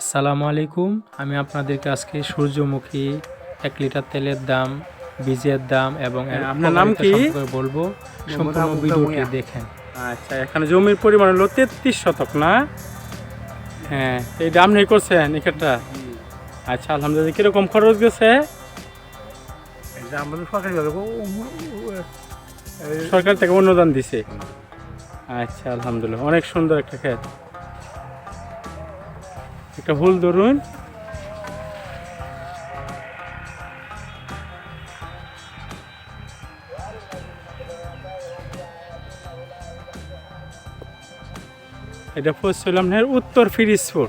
আসসালামু আলাইকুম। আমি আপনাদেরকে আজকে সূর্যমুখী এক লিটার তেলের দাম বীজের দাম এবং হ্যাঁ, আপনার নাম কি? বলব। সম্পূর্ণ ভিডিওটি দেখেন। আচ্ছা এখানে জমির পরিমাণ হলো তেত্রিশ শতক না? হ্যাঁ এই দাম নেই করছেন এখানটা আচ্ছা আলহামদুলিল্লাহ কীরকম খরচ গেছে? সরকারি থেকে অনুদান দিছে। আচ্ছা আলহামদুলিল্লাহ অনেক সুন্দর একটা ক্ষেত। একটা ভুল ধরুন। এটা পড়ছিলাম উত্তর ফিরিজপুর।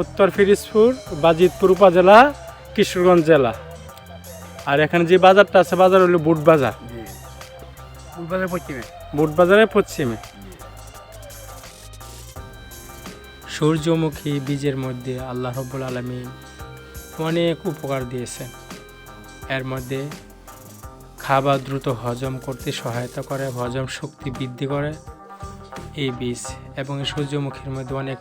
উত্তর ফিরিজপুর বাজিতপুর উপজেলা কিশোরগঞ্জ জেলা। আর এখানে যে বাজারটা আছে বাজার হলো বুট বাজার। উল্পাদের পশ্চিমে। বুট বাজারের পশ্চিমে। সূর্যমুখী বীজের মধ্যে আল্লাহ রব্বুল আলমিন অনেক উপকার দিয়েছেন। এর মধ্যে খাবার দ্রুত হজম করতে সহায়তা করে, হজম শক্তি বৃদ্ধি করে। এই বীজ এবং সূর্যমুখীর মধ্যে অনেক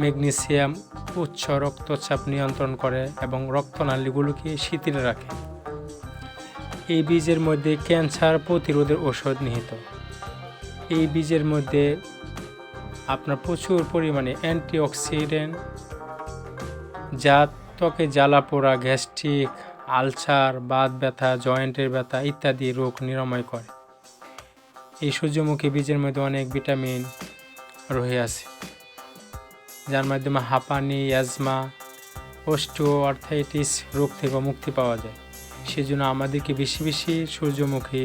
ম্যাগনেসিয়াম, উচ্চ রক্তচাপ নিয়ন্ত্রণ করে এবং রক্তনালীগুলোকে শিথিল রাখে। এই বীজের মধ্যে ক্যান্সার প্রতিরোধের ওষুধ নিহিত। এই বীজের মধ্যে আপনার প্রচুর পরিমাণে অ্যান্টিঅক্সিডেন্ট যা ত্বকে জ্বালা পোড়া, গ্যাস্ট্রিক, আলসার, বাত ব্যথা, জয়েন্টের ব্যথা ইত্যাদি রোগ নিরাময় করে। এই সূর্যমুখী বীজের মধ্যে অনেক ভিটামিন রয়ে আছে, যার মাধ্যমে হাঁপানি, অ্যাজমা অস্টিও আর্থাইটিস রোগ থেকে মুক্তি পাওয়া যায়। সেজন্য আমাদেরকে বেশি বেশি সূর্যমুখী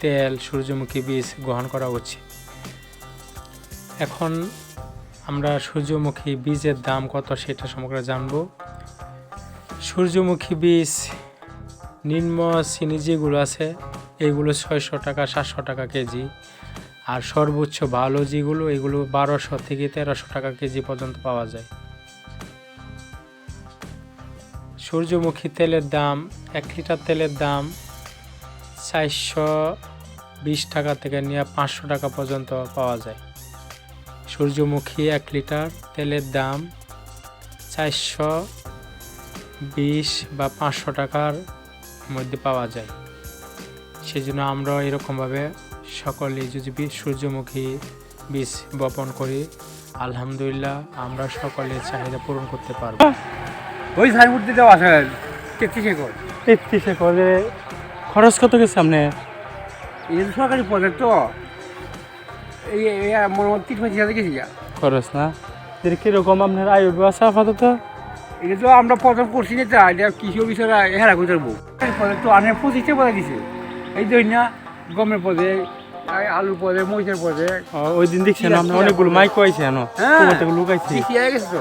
তেল, সূর্যমুখী বীজ গ্রহণ করা উচিত। এখন আমরা সূর্যমুখী বীজের দাম কত সেটা সম্পর্কে জানব। সূর্যমুখী বীজ, নিম্ন শ্রেণি যেগুলো আছে, এগুলো ছয়শো টাকা, সাতশো টাকা কেজি। আর সর্বোচ্চ ভালো যেগুলো, এগুলো বারোশো থেকে তেরোশো টাকা কেজি পর্যন্ত পাওয়া যায়। সূর্যমুখী তেলের দাম, এক লিটার তেলের দাম চারশো বিশ টাকা থেকে নিয়ে পাঁচশো টাকা পর্যন্ত পাওয়া যায়। সূর্যমুখী এক লিটার তেলের দাম চারশো বিশ বা পাঁচশো টাকার মধ্যে পাওয়া যায়। সেজন্য আমরা এরকমভাবে সকলে যদি বীজ সূর্যমুখী বীজ বপন করি আলহামদুলিল্লাহ আমরা সকলের চাহিদা পূরণ করতে পারব। ওই সাইনবোর্ড দেওয়া আছে তেত্রিশ একর। তেত্রিশে করে খরচ কত গেছে আপনি এই সরকারি প্রজেক্ট তো। তিরিশ পঁচিশ হাজার গেছি যা খরচ না? কীরকম আপনার আয়ু আছে আপাতত? এটা তো আমরা প্রথম করছি না তা এটা কৃষি অফিসাররা হেরা তো আনে পঁচিশটা পদে দিছে। এই জন্য গমের পদে আলুর পদে মরিচের পদে। ওই দিন দেখছেন আমরা অনেকগুলো মাইক পাইছি এনো হ্যাঁ। লুকাইছি। কৃষি গেছে তো।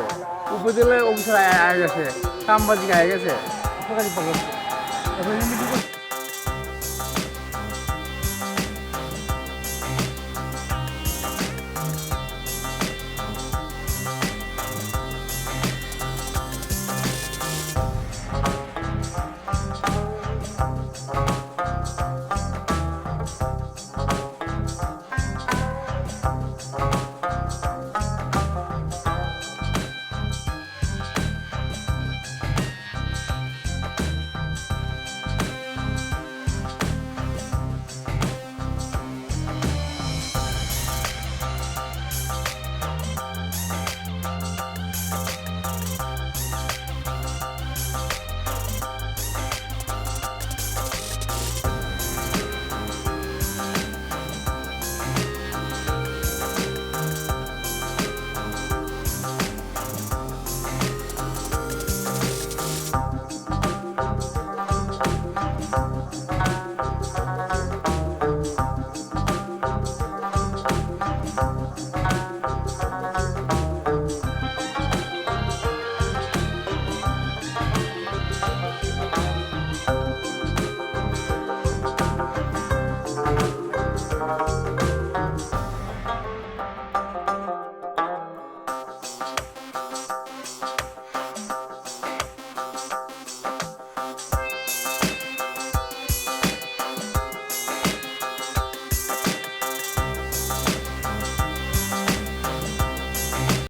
উপজেলা অফিসার আয় গেছে। সাংবাদিক আয় গেছে। সরকারি প্রজেক্ট